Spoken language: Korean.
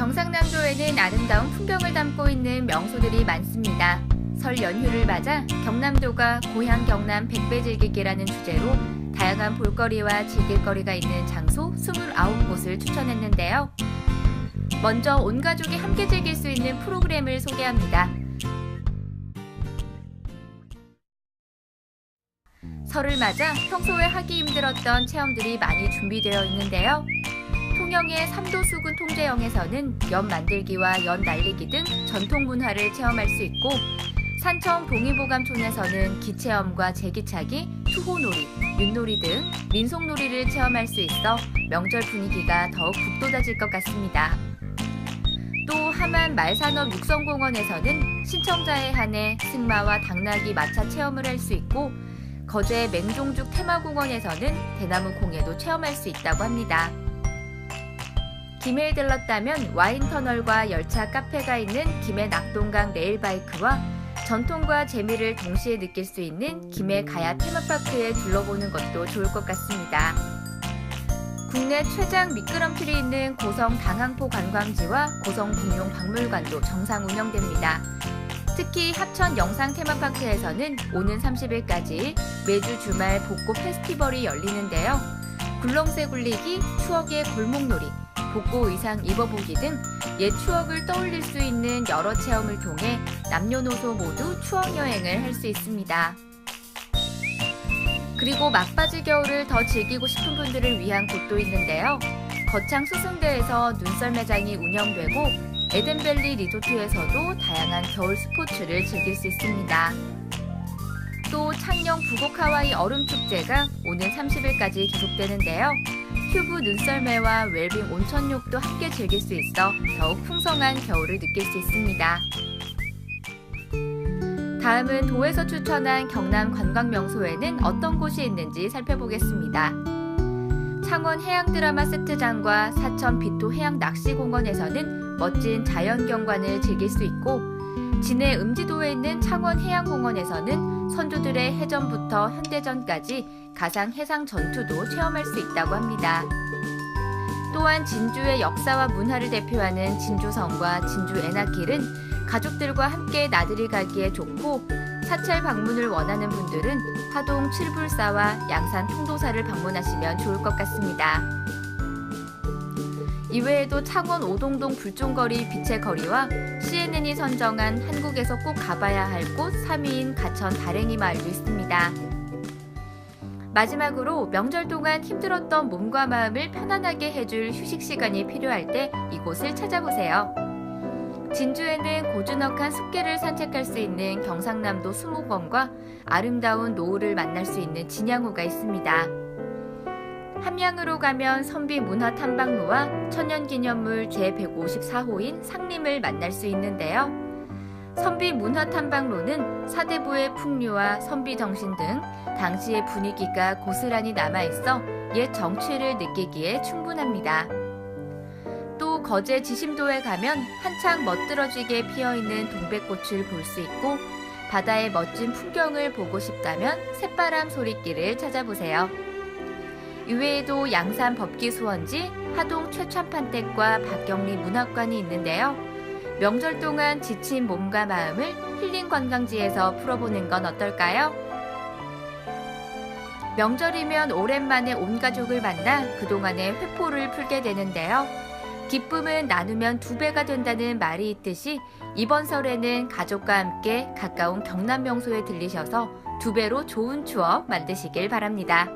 경상남도에는 아름다운 풍경을 담고 있는 명소들이 많습니다. 설 연휴를 맞아 경남도가 고향 경남 백배 즐기기라는 주제로 다양한 볼거리와 즐길거리가 있는 장소 29곳을 추천했는데요. 먼저 온 가족이 함께 즐길 수 있는 프로그램을 소개합니다. 설을 맞아 평소에 하기 힘들었던 체험들이 많이 준비되어 있는데요. 통영의 삼도수군 통제영에서는 연 만들기와 연 날리기 등 전통 문화를 체험할 수 있고 산청 동의보감촌에서는 기체험과 제기차기, 투호놀이, 윷놀이 등 민속놀이를 체험할 수 있어 명절 분위기가 더욱 북돋아질 것 같습니다. 또 하만 말산업 육성공원에서는 신청자에 한해 승마와 당나귀 마차 체험을 할 수 있고 거제 맹종죽 테마공원에서는 대나무 공예도 체험할 수 있다고 합니다. 김해에 들렀다면 와인터널과 열차 카페가 있는 김해 낙동강 레일바이크와 전통과 재미를 동시에 느낄 수 있는 김해 가야 테마파크에 둘러보는 것도 좋을 것 같습니다. 국내 최장 미끄럼틀이 있는 고성 당항포 관광지와 고성 공룡 박물관도 정상 운영됩니다. 특히 합천 영상 테마파크에서는 오는 30일까지 매주 주말 복고 페스티벌이 열리는데요. 굴렁쇠 굴리기, 추억의 골목놀이, 복고 의상 입어보기 등 옛 추억을 떠올릴 수 있는 여러 체험을 통해 남녀노소 모두 추억 여행을 할 수 있습니다. 그리고 막바지 겨울을 더 즐기고 싶은 분들을 위한 곳도 있는데요. 거창 수승대에서 눈썰 매장이 운영되고 에덴밸리 리조트에서도 다양한 겨울 스포츠를 즐길 수 있습니다. 또 창녕 부곡 하와이 얼음 축제가 오는 30일까지 계속되는데요. 큐브 눈썰매와 웰빙 온천욕도 함께 즐길 수 있어 더욱 풍성한 겨울을 느낄 수 있습니다. 다음은 도에서 추천한 경남 관광 명소에는 어떤 곳이 있는지 살펴보겠습니다. 창원 해양 드라마 세트장과 사천 비토 해양 낚시공원에서는 멋진 자연 경관을 즐길 수 있고 진해 음지도에 있는 창원 해양공원에서는 선조들의 해전부터 현대전까지 가상 해상 전투도 체험할 수 있다고 합니다. 또한 진주의 역사와 문화를 대표하는 진주성과 진주 애나길은 가족들과 함께 나들이 가기에 좋고 사찰 방문을 원하는 분들은 하동 칠불사와 양산 통도사를 방문하시면 좋을 것 같습니다. 이외에도 창원 오동동 불종거리 빛의 거리와 CNN이 선정한 한국에서 꼭 가봐야 할 곳 3위인 가천 다랭이 마을도 있습니다. 마지막으로 명절 동안 힘들었던 몸과 마음을 편안하게 해줄 휴식 시간이 필요할 때 이곳을 찾아보세요. 진주에는 고즈넉한 숲길을 산책할 수 있는 경상남도 수목원과 아름다운 노을을 만날 수 있는 진양호가 있습니다. 함양으로 가면 선비 문화 탐방로와 천연기념물 제154호인 상림을 만날 수 있는데요. 선비 문화 탐방로는 사대부의 풍류와 선비 정신 등 당시의 분위기가 고스란히 남아있어 옛 정취를 느끼기에 충분합니다. 또 거제 지심도에 가면 한창 멋들어지게 피어있는 동백꽃을 볼 수 있고 바다의 멋진 풍경을 보고 싶다면 새바람 소리길을 찾아보세요. 이외에도 양산 법기수원지, 하동 최천판댁과 박경리 문학관이 있는데요. 명절 동안 지친 몸과 마음을 힐링 관광지에서 풀어보는 건 어떨까요? 명절이면 오랜만에 온 가족을 만나 그동안의 회포를 풀게 되는데요. 기쁨은 나누면 두 배가 된다는 말이 있듯이 이번 설에는 가족과 함께 가까운 경남 명소에 들리셔서 두 배로 좋은 추억 만드시길 바랍니다.